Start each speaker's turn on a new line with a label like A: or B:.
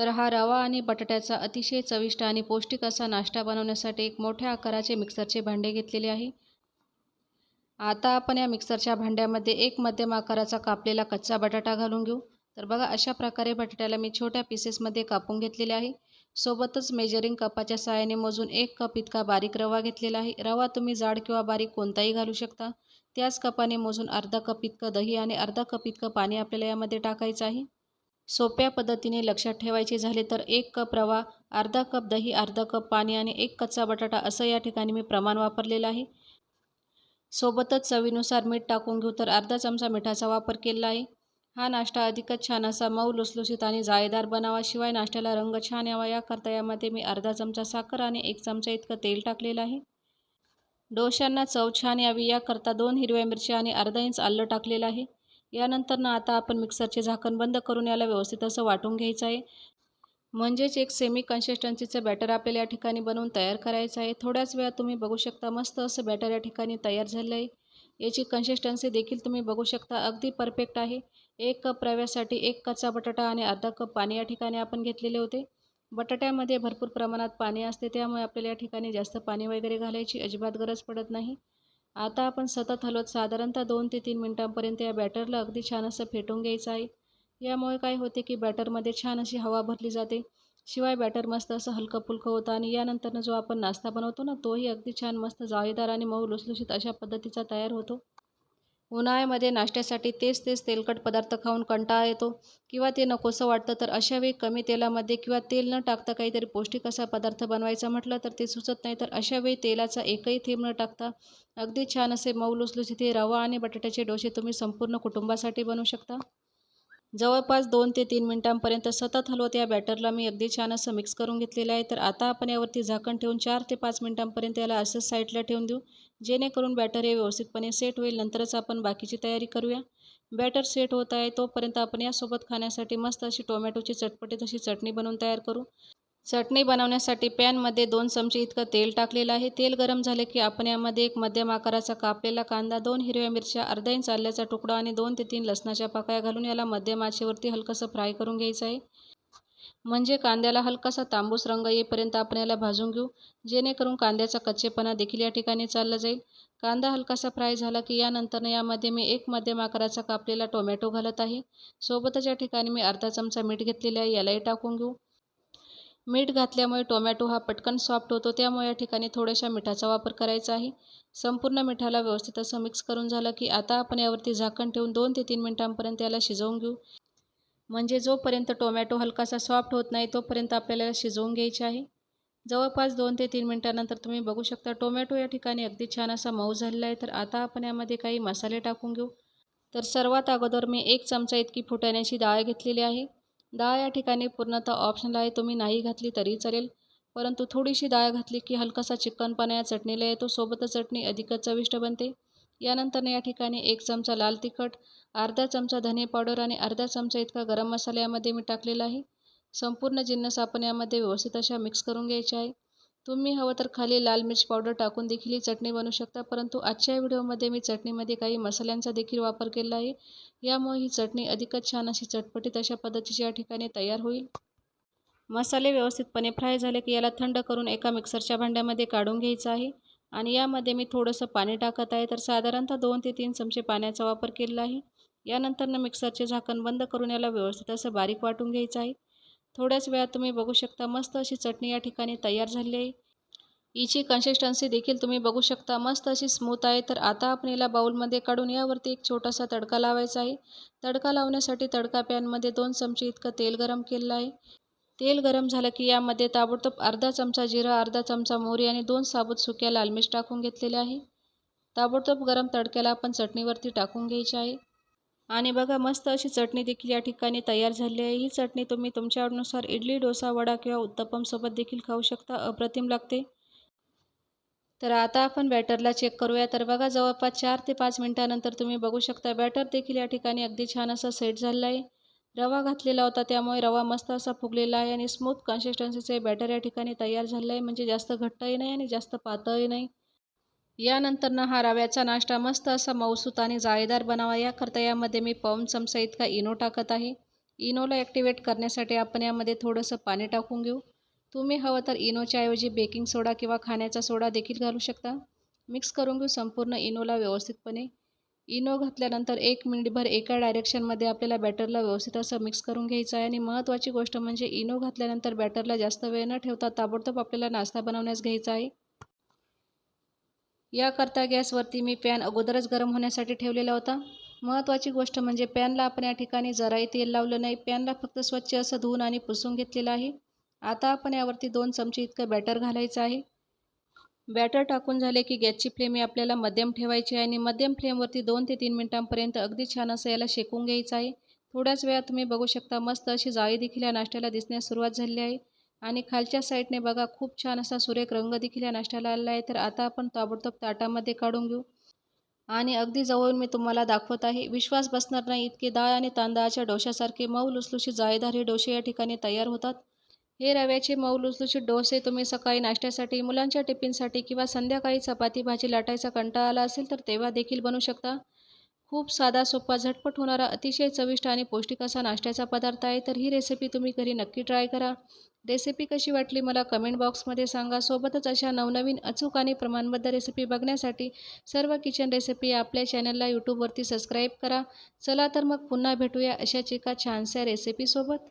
A: तर हा रवा आणि बटाट्याचा अतिशय चविष्ट आणि पौष्टिक असा नाश्ता बनवण्यासाठी एक मोठ्या आकाराचे मिक्सरचे भांडे घेतलेले आहे. आता आपण या मिक्सरच्या भांड्यामध्ये एक मध्यम आकाराचा कापलेला कच्चा बटाटा घालून घेऊ. तर बघा अशा प्रकारे बटाट्याला मी छोट्या पीसेसमध्ये कापून घेतलेले आहे. सोबतच मेजरिंग कपाच्या सहाय्याने मोजून एक कप इतका बारीक रवा घेतलेला आहे. रवा तुम्ही जाड किंवा बारीक कोणताही घालू शकता. त्याच कपाने मोजून अर्धा कप इतकं दही आणि अर्धा कप इतकं पाणी आपल्याला यामध्ये टाकायचं आहे. सोप्या पद्धतीने लक्षात ठेवायचे झाले तर एक कप रवा अर्धा कप दही अर्धा कप पाणी आणि एक कच्चा बटाटा असं या ठिकाणी मी प्रमाण वापरलेलं आहे. सोबतच चवीनुसार मीठ टाकून घेऊ तर अर्धा चमचा मिठाचा वापर केलेला आहे. हा नाश्ता अधिकच छान असा मऊ लुसलुसीत आणि जाळीदार बनावा शिवाय नाश्त्याला रंग छान यावा याकरता यामध्ये मी अर्धा चमचा साखर आणि एक चमचा इतकं तेल टाकलेलं आहे. डोश्यांना चव छान यावी याकरता दोन हिरव्या मिरच्या आणि अर्धा इंच आलं टाकलेलं आहे. यानंतर ना आता आपण मिक्सरचे झाकण बंद करून याला व्यवस्थित असं वाटून घ्यायचं आहे. म्हणजेच एक सेमी कन्सिस्टन्सीचं बॅटर आपल्याला या ठिकाणी बनवून तयार करायचं आहे. थोड्याच वेळा तुम्ही बघू शकता मस्त असं बॅटर या ठिकाणी तयार झालं आहे. याची कन्सिस्टन्सी देखील तुम्ही बघू शकता. अगदी परफेक्ट आहे. एक कप रव्यासाठी एक कच्चा बटाटा आणि अर्धा कप पाणी या ठिकाणी आपण घेतलेले होते. बटाट्यामध्ये भरपूर प्रमाणात पाणी असते. त्यामुळे आपल्याला या ठिकाणी जास्त पाणी वगैरे घालायची अजिबात गरज पडत नाही. आता आपण सतत हलवत साधारणतः दोन ते तीन मिनटांपर्यंत या बॅटरला अगदी छान असं फेटून घ्यायचं आहे. यामुळे काय होते की बॅटरमध्ये छान अशी हवा भरली जाते. शिवाय बॅटर मस्त असं हलकं फुलकं होतं आणि यानंतरनं जो आपण नाश्ता बनवतो ना तोही अगदी छान मस्त जाळीदार आणि मऊ लुसलुशीत अशा पद्धतीचा तयार होतो. उन्हाळ्यामध्ये नाश्त्यासाठी तेच तेच तेलकट पदार्थ खाऊन कंटाळा येतो. किंवा ते नकोसं वाटतं तर अशावेळी कमी तेलामध्ये किंवा तेल न टाकता काहीतरी पौष्टिक असा पदार्थ बनवायचा म्हटलं तर ते सुचत नाही. तर अशावेळी तेलाचा एकही थेंब न टाकता अगदी छान असे मऊ लुसलुसीत हे रवा आणि बटाट्याचे डोसे तुम्ही संपूर्ण कुटुंबासाठी बनवू शकता. जवळपास दोन ते तीन मिनटांपर्यंत सतत हलवत या बॅटरला मी अगदी छान असं मिक्स करून घेतलेलं आहे. तर आता आपण यावरती झाकण ठेवून चार ते पाच मिनटांपर्यंत याला असंच साईडला ठेवून देऊ. जेणेकरून बॅटर हे व्यवस्थितपणे सेट होईल. नंतरच आपण बाकीची तयारी करूया. बॅटर सेट होत आहे तोपर्यंत आपण यासोबत खाण्यासाठी मस्त अशी टोमॅटोची चटपटीत अशी चटणी बनवून तयार करू. चटणी बनवण्यासाठी पॅनमध्ये दोन चमचे इतकं तेल टाकलेलं आहे. तेल गरम झाले की आपण यामध्ये एक मध्यम आकाराचा कापलेला कांदा दोन हिरव्या मिरच्या अर्धा इंच आल्याचा तुकडा आणि दोन ते तीन लसणाच्या पाकळ्या घालून याला मध्यम आचेवरती हलकंसं फ्राय करून घ्यायचं आहे. म्हणजे कांद्याला हलकासा तांबूस रंग येईपर्यंत आपण याला भाजून घेऊ. जेणेकरून कांद्याचा कच्चेपणा देखील या ठिकाणी चालला जाईल. कांदा हलकासा फ्राय झाला की यानंतर यामध्ये मी एक मध्यम आकाराचा कापलेला टोमॅटो घालत आहे. सोबतच या ठिकाणी मी अर्धा चमचा मीठ घेतलेला आहे यालाही टाकून घेऊ. मीठ घातल्यामुळे टोमॅटो हा पटकन सॉफ्ट होतो त्यामुळे या ठिकाणी थोड्याशा मिठाचा वापर करायचा आहे. संपूर्ण मिठाला व्यवस्थित असं मिक्स करून झालं की आता आपण यावरती झाकण ठेवून दोन ते तीन मिनटांपर्यंत याला शिजवून घेऊ. म्हणजे जोपर्यंत टोमॅटो हलकासा सॉफ्ट होत नाही तोपर्यंत आपल्याला शिजवून घ्यायचे आहे. जवळपास दोन ते तीन मिनटानंतर तुम्ही बघू शकता टोमॅटो या ठिकाणी अगदी छान असा मऊ झालेला आहे. तर आता आपण यामध्ये काही मसाले टाकून घेऊ. तर सर्वात अगोदर मी एक चमचा इतकी फुटाण्याची डाळ घेतलेली आहे. डाळ या ठिकाणी पूर्णतः ऑप्शनल आहे तुम्ही नाही घातली तरी चालेल. परंतु थोडीशी डाळ घातली की हलकासा चिकनपणा या चटणीला येतो. सोबतच चटणी अधिकच चविष्ट बनते. यानंतर या ठिकाणी एक चमचा लाल तिखट अर्धा चमचा धने पावडर आणि अर्धा चमचा इतका गरम मसाला यामध्ये मी टाकलेला आहे. संपूर्ण जिन्नस आपण यामध्ये व्यवस्थित अशा मिक्स करून घ्यायचे आहे. तुम्ही हवं तर खाली लाल मिरची पावडर टाकून देखील ही चटणी बनवू शकता परंतु आजच्या व्हिडिओमध्ये मी चटणीमध्ये काही मसाल्यांचा देखील वापर केला आहे. यामुळे ही चटणी अधिकच छान अशी चटपटीत अशा पद्धतीची या ठिकाणी तयार होईल. मसाले व्यवस्थितपणे फ्राय झाले की याला थंड करून एका मिक्सरच्या भांड्यामध्ये काढून घ्यायचं आहे. आणि यामध्ये मी थोडंसं पाणी टाकत आहे. तर साधारणतः दोन ते तीन चमचे पाण्याचा वापर केलेला आहे. यानंतरनं मिक्सरचे झाकण बंद करून याला व्यवस्थित असं बारीक वाटून घ्यायचं आहे. थोड्याच वेळात तुम्ही बघू शकता मस्त अशी चटणी या ठिकाणी तयार झाली आहे. हिची कन्सिस्टन्सी देखील तुम्ही बघू शकता. मस्त अशी स्मूथ आहे. तर आता आपण याला बाऊलमध्ये काढून यावरती एक छोटासा तडका लावायचा आहे. तडका लावण्यासाठी तडका पॅनमध्ये दोन चमचे इतकं तेल गरम केलेलं आहे. तेल गरम झालं की यामध्ये ताबडतोब अर्धा चमचा जिरा अर्धा चमचा मोहरी आणि दोन साबूत सुक्या लाल मिर्च टाकून घेतलेले आहे. ताबडतोब गरम तडक्याला आपण चटणीवरती टाकून घ्यायची आहे. आणि बघा मस्त अशी चटणी देखील या ठिकाणी तयार झाली आहे. ही चटणी तुम्ही तुमच्या आवडीनुसार इडली डोसा वडा किंवा उत्तप्पमसोबत देखील खाऊ शकता. अप्रतिम लागते. तर आता आपण बॅटरला चेक करूया. तर बघा जवळपास चार ते पाच मिनटानंतर तुम्ही बघू शकता बॅटर देखील या ठिकाणी अगदी छान असा सेट झालेला आहे. रवा घातलेला होता त्यामुळे रवा मस्त असा फुगलेला आहे आणि स्मूथ कन्सिस्टन्सीचे बॅटर या ठिकाणी तयार झालेलं आहे. म्हणजे जास्त घट्टही नाही आणि जास्त पातळही नाही. यानंतर ना हा रव्याचा नाश्ता मस्त असा मऊसूत आणि जाळीदार बनावा. याकरता यामध्ये मी पाऊण चमचा इतका इनो टाकत आहे. इनोला ॲक्टिवेट करण्यासाठी आपण यामध्ये थोडंसं पाणी टाकून घेऊ. तुम्ही हवं तर इनोच्या ऐवजी बेकिंग सोडा किंवा खाण्याचा सोडा देखील घालू शकता. मिक्स करून घेऊ संपूर्ण इनोला व्यवस्थितपणे. इनो घातल्यानंतर एक मिनिटभर एका डायरेक्शनमध्ये आपल्याला बॅटरला व्यवस्थित असं मिक्स करून घ्यायचं आहे. आणि महत्त्वाची गोष्ट म्हणजे इनो घातल्यानंतर बॅटरला जास्त वेळ न ठेवता ताबडतोब आपल्याला नाश्ता बनवण्यास घ्यायचा आहे. याकरता गॅसवरती मी पॅन अगोदरच गरम होण्यासाठी ठेवलेला होता. महत्त्वाची गोष्ट म्हणजे पॅनला आपण या ठिकाणी जराही तेल लावलं नाही. पॅनला फक्त स्वच्छ असं धुवून आणि पुसून घेतलेलं आहे. आता आपण यावरती दोन चमचे इतकं बॅटर घालायचं आहे. बॅटर टाकून झाले की गॅसची फ्लेम ही आपल्याला मध्यम ठेवायची आहे आणि मध्यम फ्लेमवरती दोन ते तीन मिनटांपर्यंत अगदी छान असं याला शेकून घ्यायचं आहे. थोड्याच वेळात तुम्ही बघू शकता मस्त अशी जाळी देखील या नाश्त्याला दिसण्यास सुरुवात झाली आहे. आणि खालच्या साईडने बघा खूप छान असा सुरेख रंग देखील या नाश्त्याला आलेला आहे. तर आता आपण ताबडतोब ताटामध्ये काढून घेऊ. आणि अगदी जवळून मी तुम्हाला दाखवत आहे विश्वास बसणार नाही इतके डाळ आणि तांदळाच्या डोशासारखे मऊ लुसलुशी जाळीदार हे डोसे या ठिकाणी तयार होतात. हे रव्याचे मऊ लुसलुशीत डोसे तुम्ही सकाळी नाश्त्यासाठी मुलांच्या टिफिनसाठी किंवा संध्याकाळी चपाती भाजी लाटायचा कंटाळा आला असेल तर तेव्हा देखील बनवू शकता. खूप साधा सोपा झटपट होणारा अतिशय चविष्ट आणि पौष्टिक असा नाश्त्याचा पदार्थ आहे. तर ही रेसिपी तुम्ही घरी नक्की ट्राय करा. रेसिपी कशी वाटली मला कमेंट बॉक्समध्ये सांगा. सोबतच अशा नवनवीन अचूक आणि प्रमाणबद्ध रेसिपी बघण्यासाठी सर्व किचन रेसिपी आपल्या चॅनलला यूट्यूबवरती सबस्क्राईब करा. चला तर मग पुन्हा भेटूया अशाच एका छानशा रेसिपीसोबत